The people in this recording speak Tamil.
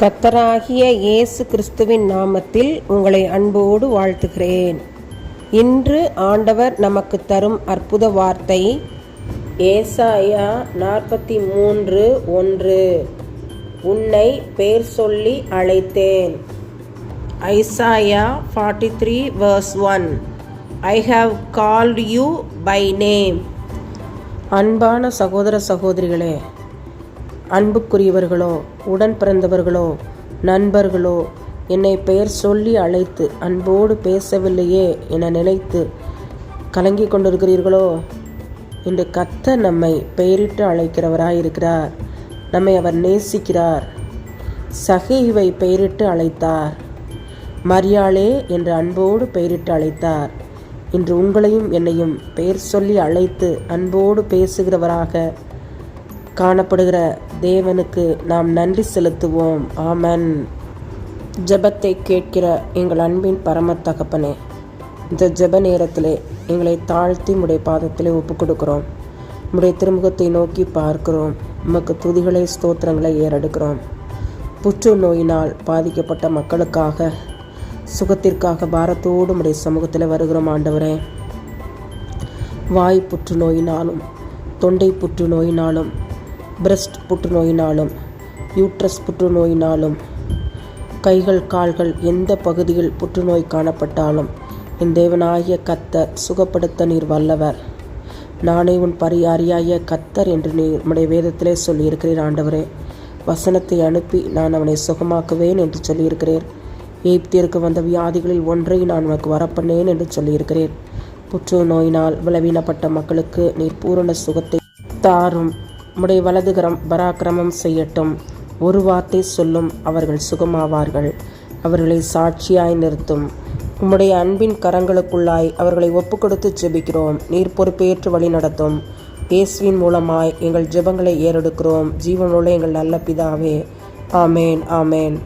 கத்தராகிய இயேசு கிறிஸ்துவின் நாமத்தில் உங்களை அன்போடு வாழ்த்துகிறேன். இன்று ஆண்டவர் நமக்கு தரும் அற்புத வார்த்தை ஏசாயா நாற்பத்தி மூன்று ஒன்று. உன்னை பேர் சொல்லி அழைத்தேன். Isaiah forty three verse one I have called you by name அன்பான சகோதர சகோதரிகளே அன்புக்குரியவர்களோ உடன் பிறந்தவர்களோ நண்பர்களோ என்னை பெயர் சொல்லி அழைத்து அன்போடு பேசவில்லையே என நினைத்து கலங்கி கொண்டிருக்கிறீர்களோ? இன்று கத்த நம்மை பெயரிட்டு அழைக்கிறவராக இருக்கிறார் நம்மை அவர் நேசிக்கிறார். சகைவை பெயரிட்டு அழைத்தார். மரியாளே என்று அன்போடு பெயரிட்டு அழைத்தார். இன்று உங்களையும் என்னையும் பெயர் சொல்லி அழைத்து அன்போடு பேசுகிறவராக காணப்படுகிற தேவனுக்கு நாம் நன்றி செலுத்துவோம். ஆமன். ஜெபத்தை கேட்கிற எங்கள் அன்பின் பரம தகப்பனே இந்த ஜெப நேரத்திலே எங்களை தாழ்த்தி உடைய பாதத்திலே ஒப்பு கொடுக்கிறோம் உடைய திருமுகத்தை நோக்கி பார்க்கிறோம். உமக்கு துதிகளை ஸ்தோத்திரங்களை ஏறெடுக்கிறோம். புற்றுநோயினால் பாதிக்கப்பட்ட மக்களுக்காக சுகத்திற்காக பாரத்தோடு உடைய சமூகத்தில் வருகிறோம் ஆண்டவரே. வாய் புற்றுநோயினாலும் தொண்டை புற்றுநோயினாலும் பிரஸ்ட் புற்றுநோயினாலும் யூட்ரஸ் புற்றுநோயினாலும் கைகள் கால்கள் எந்த பகுதியில் புற்றுநோய் காணப்பட்டாலும் என் தேவனாகிய கத்தர் சுகப்படுத்த நீர் வல்லவர். நானே உன் பரியாரியாய கத்தர் என்று நீர் நம்முடைய வேதத்திலே சொல்லியிருக்கிறீர் ஆண்டவரே. வசனத்தை அனுப்பி நான் அவனை சுகமாக்குவேன் என்று சொல்லியிருக்கிறேன் எய்ப்திற்கு வந்த வியாதிகளில் ஒன்றை நான் உனக்கு வரப்பண்ணேன் என்று சொல்லியிருக்கிறேன் புற்றுநோயினால் விளவீனப்பட்ட மக்களுக்கு நீர் பூரண சுகத்தை தாரும். உம்முடைய வலதுகரம் பராக்கிரமம் செய்யட்டும். ஒரு வார்த்தை சொல்லும் அவர்கள் சுகமாவார்கள். அவர்களை சாட்சியாய் நிறுத்தும். உம்முடைய அன்பின் கரங்களுக்குள்ளாய் அவர்களை ஒப்பு கொடுத்து ஜெபிக்கிறோம். நீர் பொறுப்பேற்று வழி நடத்தும். இயேசுவின் மூலமாய் எங்கள் ஜெபங்களை ஏறெடுக்கிறோம். ஜீவனுள்ள எங்கள் நல்ல பிதாவே. ஆமேன் ஆமேன்.